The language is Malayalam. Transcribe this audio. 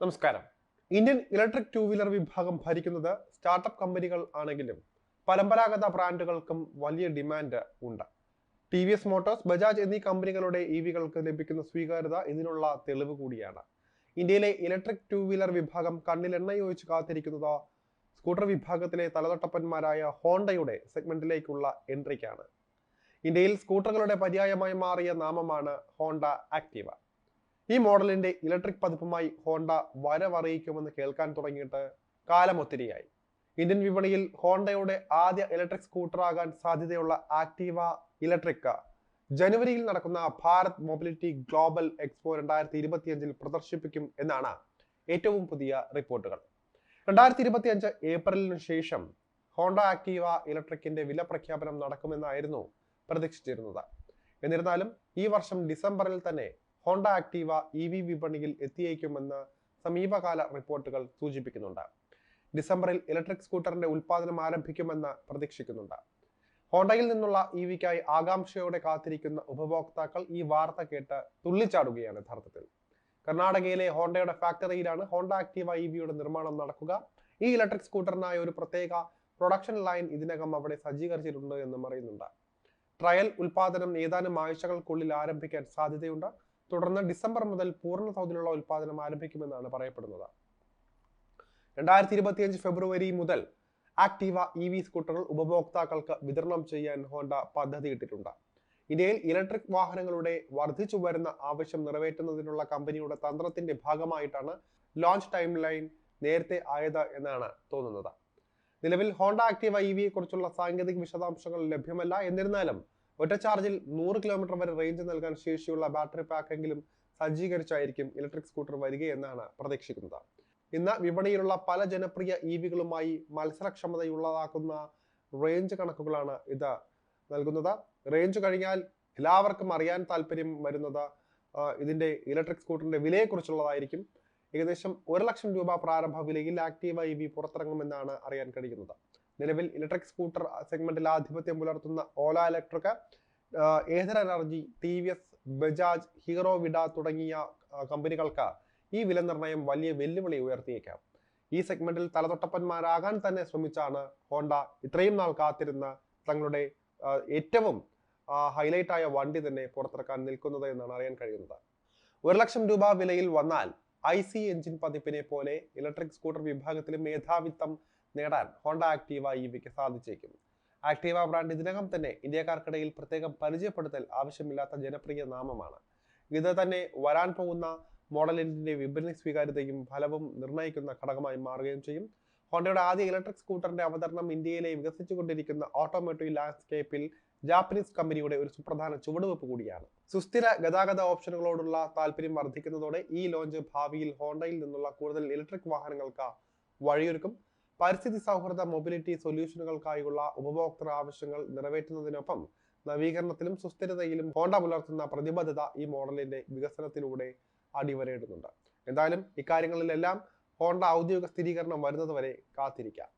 നമസ്കാരം. ഇന്ത്യൻ ഇലക്ട്രിക് ടു വീലർ വിഭാഗം ഭരിക്കുന്നത് സ്റ്റാർട്ടപ്പ് കമ്പനികൾ ആണെങ്കിലും പരമ്പരാഗത ബ്രാൻഡുകൾക്കും വലിയ ഡിമാൻഡ് ഉണ്ട്. T V S motors Bajaj എന്നീ കമ്പനികളുടെ ഇ വികൾക്ക് ലഭിക്കുന്ന സ്വീകാര്യത ഇതിനുള്ള തെളിവ് കൂടിയാണ്. ഇന്ത്യയിലെ ഇലക്ട്രിക് ടു വീലർ വിഭാഗം കണ്ണിൽ എണ്ണയൊഴിച്ച് കാത്തിരിക്കുന്നത് സ്കൂട്ടർ വിഭാഗത്തിലെ തലതൊട്ടപ്പന്മാരായ ഹോണ്ടയുടെ സെഗ്മെന്റിലേക്കുള്ള എൻട്രിക്കാണ്. ഇന്ത്യയിൽ സ്കൂട്ടറുകളുടെ പര്യായമായി മാറിയ നാമമാണ് ഹോണ്ട ആക്റ്റീവ ഈ മോഡലിന്റെ ഇലക്ട്രിക് പതിപ്പുമായി ഹോണ്ട വരവറിയിക്കുമെന്ന് കേൾക്കാൻ തുടങ്ങിയിട്ട് കാലമൊത്തിരിയായി ഇന്ത്യൻ വിപണിയിൽ ഹോണ്ടയുടെ ആദ്യ ഇലക്ട്രിക് സ്കൂട്ടർ ആകാൻ സാധ്യതയുള്ള ആക്റ്റീവ ഇലക്ട്രിക് ജനുവരിയിൽ നടക്കുന്ന ഭാരത് മൊബിലിറ്റി ഗ്ലോബൽ എക്സ്പോ രണ്ടായിരത്തി ഇരുപത്തിയഞ്ചിൽ പ്രദർശിപ്പിക്കും എന്നാണ് ഏറ്റവും പുതിയ റിപ്പോർട്ടുകൾ. രണ്ടായിരത്തി ഇരുപത്തിയഞ്ച് ഏപ്രിലിന് ശേഷം ഹോണ്ട ആക്റ്റീവ ഇലക്ട്രിക്കിന്റെ വില പ്രഖ്യാപനം നടക്കുമെന്നായിരുന്നു പ്രതീക്ഷിച്ചിരുന്നത്. എന്നിരുന്നാലും ഈ വർഷം ഡിസംബറിൽ തന്നെ ഹോണ്ട ആക്ടീവ ഇ വി വിപണിയിൽ എത്തിയേക്കുമെന്ന് സമീപകാല റിപ്പോർട്ടുകൾ സൂചിപ്പിക്കുന്നുണ്ട്. ഡിസംബറിൽ ഇലക്ട്രിക് സ്കൂട്ടറിന്റെ ഉൽപ്പാദനം ആരംഭിക്കുമെന്ന് പ്രതീക്ഷിക്കുന്നുണ്ട്. ഹോണ്ടയിൽ നിന്നുള്ള ഇ വിക്കായി ആകാംക്ഷയോടെ കാത്തിരിക്കുന്ന ഉപഭോക്താക്കൾ ഈ വാർത്ത കേട്ട് തുള്ളിച്ചാടുകയാണ് യഥാർത്ഥത്തിൽ. കർണാടകയിലെ ഹോണ്ടയുടെ ഫാക്ടറിയിലാണ് ഹോണ്ട ആക്ടീവ ഇ വിയുടെ നിർമ്മാണം നടക്കുക. ഈ ഇലക്ട്രിക് സ്കൂട്ടറിനായി ഒരു പ്രത്യേക പ്രൊഡക്ഷൻ ലൈൻ ഇതിനകം അവിടെ സജ്ജീകരിച്ചിട്ടുണ്ട് എന്നും അറിയുന്നുണ്ട്. ട്രയൽ ഉൽപാദനം ഏതാനും ആഴ്ചകൾക്കുള്ളിൽ ആരംഭിക്കാൻ സാധ്യതയുണ്ട്. തുടർന്ന് ഡിസംബർ മുതൽ പൂർണ തോതിലുള്ള ഉൽപാദനം ആരംഭിക്കുമെന്നാണ് പറയപ്പെടുന്നത്. രണ്ടായിരത്തി ഇരുപത്തിയഞ്ച് ഫെബ്രുവരി മുതൽ ആക്റ്റീവ ഇ വി സ്കൂട്ടറുകൾ ഉപഭോക്താക്കൾക്ക് വിതരണം ചെയ്യാൻ ഹോണ്ട പദ്ധതിയിട്ടിട്ടുണ്ട്. ഇന്ത്യയിൽ ഇലക്ട്രിക് വാഹനങ്ങളുടെ വർദ്ധിച്ചു വരുന്ന ആവശ്യം നിറവേറ്റുന്നതിനുള്ള കമ്പനിയുടെ തന്ത്രത്തിന്റെ ഭാഗമായിട്ടാണ് ലോഞ്ച് ടൈം ലൈൻ നേരത്തെ ആയത് എന്നാണ് തോന്നുന്നത്. നിലവിൽ ഹോണ്ട ആക്റ്റീവ ഇ വിയെ കുറിച്ചുള്ള സാങ്കേതിക വിശദാംശങ്ങൾ ലഭ്യമല്ല എന്നിരുന്നാലും ഒറ്റ ചാർജിൽ നൂറ് കിലോമീറ്റർ വരെ റേഞ്ച് നൽകാൻ ശേഷിയുള്ള ബാറ്ററി പാക്കെങ്കിലും സജ്ജീകരിച്ചായിരിക്കും ഇലക്ട്രിക് സ്കൂട്ടർ വരികയെന്നാണ് പ്രതീക്ഷിക്കുന്നത്. ഇന്ന് വിപണിയിലുള്ള പല ജനപ്രിയ ഇ വികളുമായി മത്സരക്ഷമതയുള്ളതാക്കുന്ന റേഞ്ച് കണക്കുകളാണ് ഇത് നൽകുന്നത്. റേഞ്ച് കഴിഞ്ഞാൽ എല്ലാവർക്കും അറിയാൻ താല്പര്യം വരുന്നത് ഇതിന്റെ ഇലക്ട്രിക് സ്കൂട്ടറിന്റെ വിലയെക്കുറിച്ചുള്ളതായിരിക്കും. ഏകദേശം ഒരു ലക്ഷം രൂപ പ്രാരംഭ വിലയിൽ ആക്റ്റീവ ഇ വി പുറത്തിറങ്ങുമെന്നാണ് അറിയാൻ കഴിയുന്നത്. നിലവിൽ ഇലക്ട്രിക് സ്കൂട്ടർ സെഗ്മെന്റിൽ ആധിപത്യം പുലർത്തുന്ന Ola electric Ather energy T V S Bajaj Hero Vida തുടങ്ങിയ കമ്പനികൾക്ക് ഈ വില നിർണയം വലിയ വെല്ലുവിളി ഉയർത്തിയേക്കാം. ഈ സെഗ്മെന്റിൽ തലതൊട്ടപ്പന്മാരാകാൻ തന്നെ ശ്രമിച്ചാണ് ഹോണ്ട ഇത്രയും നാൾ കാത്തിരുന്ന തങ്ങളുടെ ഏറ്റവും ഹൈലൈറ്റ് ആയ വണ്ടി തന്നെ പുറത്തിറക്കാൻ നിൽക്കുന്നത് എന്നാണ് അറിയാൻ കഴിയുന്നത്. ഒരു ലക്ഷം രൂപ വിലയിൽ വന്നാൽ ഐ സി എഞ്ചിൻ പതിപ്പിനെ പോലെ ഇലക്ട്രിക് സ്കൂട്ടർ വിഭാഗത്തിലും മേധാവിത്വം നേടാൻ ഹോണ്ട ആക്റ്റീവ ഇ വിക്ക് സാധിച്ചേക്കും ആക്റ്റീവ ബ്രാൻഡ് ഇതിനകം തന്നെ ഇന്ത്യക്കാർക്കിടയിൽ പ്രത്യേകം പരിചയപ്പെടുത്തൽ ആവശ്യമില്ലാത്ത ജനപ്രിയ നാമമാണ്. ഇത് തന്നെ വരാൻ പോകുന്ന മോഡലിന്റെ വിപണി സ്വീകാര്യതയും ഫലവും നിർണയിക്കുന്ന ഘടകമായി മാറുകയും ചെയ്യും. ഹോണ്ടയുടെ ആദ്യ ഇലക്ട്രിക് സ്കൂട്ടറിന്റെ അവതരണം ഇന്ത്യയിലെ വികസിച്ചുകൊണ്ടിരിക്കുന്ന ഓട്ടോമോട്ടീവ് ലാൻഡ്സ്കേപ്പിൽ ജാപ്പനീസ് കമ്പനിയുടെ ഒരു സുപ്രധാന ചുവടുവെപ്പ് കൂടിയാണ്. സുസ്ഥിര ഗതാഗത ഓപ്ഷനുകളോടുള്ള താല്പര്യം വർദ്ധിക്കുന്നതോടെ ഈ ലോഞ്ച് ഭാവിയിൽ ഹോണ്ടയിൽ നിന്നുള്ള കൂടുതൽ ഇലക്ട്രിക് വാഹനങ്ങൾക്ക് വഴിയൊരുക്കും. പരിസ്ഥിതി സൗഹൃദ മൊബിലിറ്റി സൊല്യൂഷനുകൾക്കായുള്ള ഉപഭോക്തൃ ആവശ്യങ്ങൾ നിറവേറ്റുന്നതിനൊപ്പം നവീകരണത്തിലും സുസ്ഥിരതയിലും ഹോണ്ട പുലർത്തുന്ന പ്രതിബദ്ധത ഈ മോഡലിന്റെ വികസനത്തിലൂടെ അടിവരയിടുന്നുണ്ട്. എന്തായാലും ഇക്കാര്യങ്ങളിലെല്ലാം ഹോണ്ട ഔദ്യോഗിക സ്ഥിരീകരണം വരുന്നതുവരെ കാത്തിരിക്കാം.